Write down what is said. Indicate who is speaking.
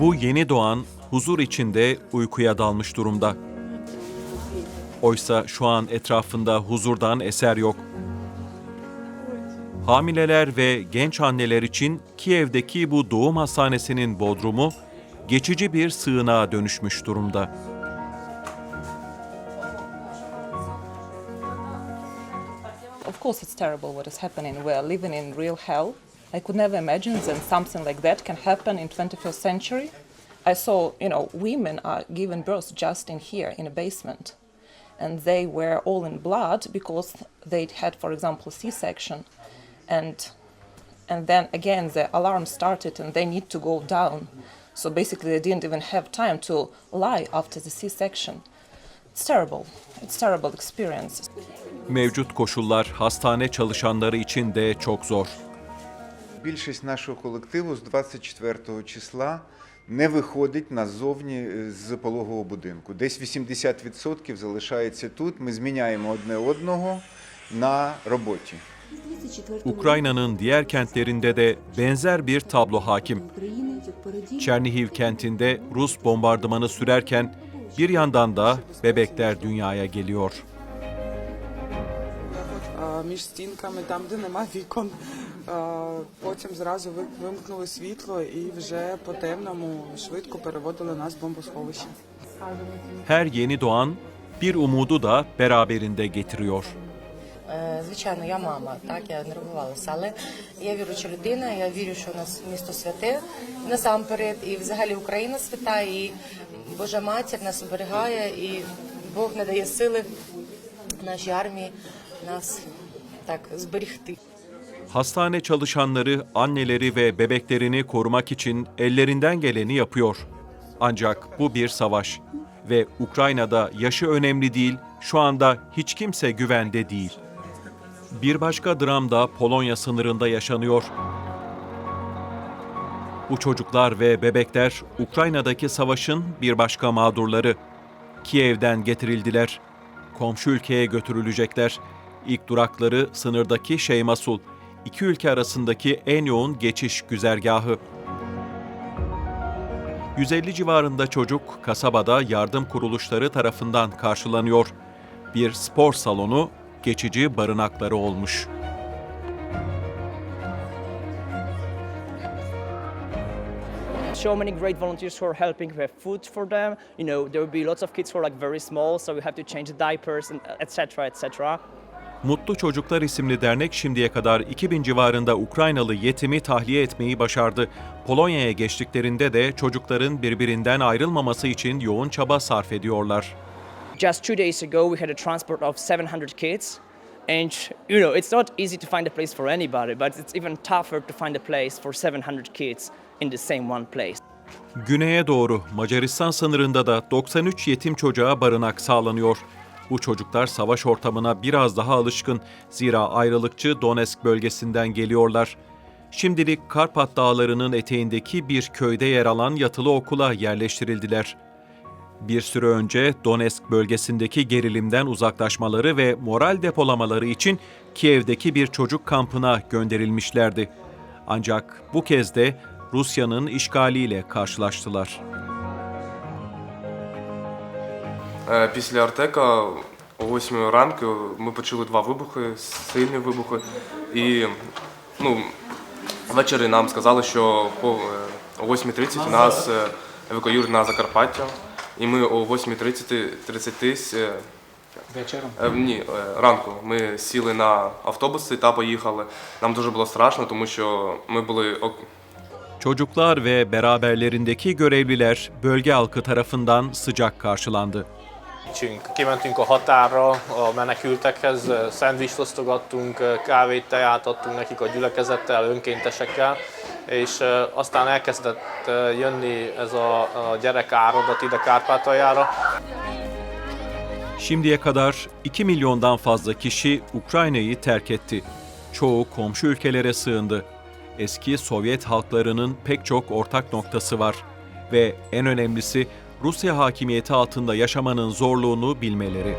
Speaker 1: Bu yeni doğan huzur içinde uykuya dalmış durumda. Oysa şu an etrafında huzurdan eser yok. Hamileler ve genç anneler için Kiev'deki bu doğum hastanesinin bodrumu geçici bir sığınağa dönüşmüş durumda.
Speaker 2: Of course, it's terrible what is happening. We are living in real hell. I could never imagine that something like that can happen in 21st century. I saw, you know, women are given birth just in here, in a basement. And they were all in blood because they had, for example, C-section. And, and then again, the alarm started and they need to go down. So basically, they didn't even have time to lie after the C-section. It's terrible. It's terrible experience.
Speaker 1: Mevcut koşullar hastane çalışanları için de çok zor.
Speaker 3: Більшість нашого колективу з 24 числа не виходить назовні е, з пологового будинку. Десь 80% залишається тут. Ми зміняємо одне одного на роботі.
Speaker 1: Ukrayna'nın diğer kentlerinde de benzer bir tablo hakim. Çernihiv kentinde Rus bombardımanı sürerken bir yandan da bebekler dünyaya geliyor.
Speaker 4: між стінками, там, де нема вікон. А, Потім зразу вимкнули світло і вже по темному швидко переводили нас в бомбосховище.
Speaker 1: Her yeni doğan bir umudu da beraberinde getiriyor.
Speaker 5: Е, Звичайно, я мама, так я нервувалася, але я віруюча людина. Я вірю, що у нас місто святе насамперед, і взагалі Україна свята, і Божа матір нас оберігає, і Бог надає сили нашій армії нас так зберігти.
Speaker 1: Hastane çalışanları anneleri ve bebeklerini korumak için ellerinden geleni yapıyor. Ancak bu bir savaş ve Ukrayna'da yaşı önemli değil, şu anda hiç kimse güvende değil. Bir başka dram da Polonya sınırında yaşanıyor. Bu çocuklar ve bebekler Ukrayna'daki savaşın bir başka mağdurları. Kiev'den getirildiler. Komşu ülkeye götürülecekler. İlk durakları sınırdaki Şeymasul. İki ülke arasındaki en yoğun geçiş güzergahı. 150 civarında çocuk kasabada yardım kuruluşları tarafından karşılanıyor. Bir spor salonu geçici barınakları olmuş.
Speaker 6: so many great volunteers who are helping. We have food for them. You know, there will be lots of kids who are like very small, so we have to change the diapers and etc. etc.
Speaker 1: Mutlu Çocuklar isimli dernek şimdiye kadar 2000 civarında Ukraynalı yetimi tahliye etmeyi başardı. Polonya'ya geçtiklerinde de çocukların birbirinden ayrılmaması için yoğun çaba sarf ediyorlar.
Speaker 6: Just two days ago, we had a transport of 700 kids. And you know, it's not easy to find a place for anybody, but it's even tougher to find a place for 700 kids in the same one place.
Speaker 1: Güneye doğru Macaristan sınırında da 93 yetim çocuğa barınak sağlanıyor. Bu çocuklar savaş ortamına biraz daha alışkın. Zira ayrılıkçı Donetsk bölgesinden geliyorlar. Şimdilik Karpat Dağları'nın eteğindeki bir köyde yer alan yatılı okula yerleştirildiler. Bir süre önce Donetsk bölgesindeki gerilimden uzaklaşmaları ve moral depolamaları için Kiev'deki bir çocuk kampına gönderilmişlerdi. Ancak bu kez de Rusya'nın işgaliyle karşılaştılar.
Speaker 7: Після Артека о 8 ранку ми почули два вибухи, сильні вибухи. І ну, ввечері нам сказали, що е, о 8.30 нас е, евакуюють на Закарпаття. І ми о 8.30 30 е,
Speaker 8: Вечором.
Speaker 7: Е, Ні, е, ранку ми сіли на автобуси та поїхали. Нам дуже було страшно, тому що ми були
Speaker 1: Çocuklar ve beraberlerindeki görevliler bölge halkı tarafından sıcak karşılandı.
Speaker 8: Kimentünk a határra a menekültekhez, szendvist osztogattunk, kávét, teját adtunk nekik a gyülekezettel, önkéntesekkel, és aztán elkezdett jönni ez a, a gyerek áradat ide Kárpátaljára.
Speaker 1: Şimdiye kadar 2 milyondan fazla kişi Ukrayna'yı terk etti. Çoğu komşu ülkelere sığındı. Eski Sovyet halklarının pek çok ortak noktası var ve en önemlisi Rusya hakimiyeti altında yaşamanın zorluğunu bilmeleri.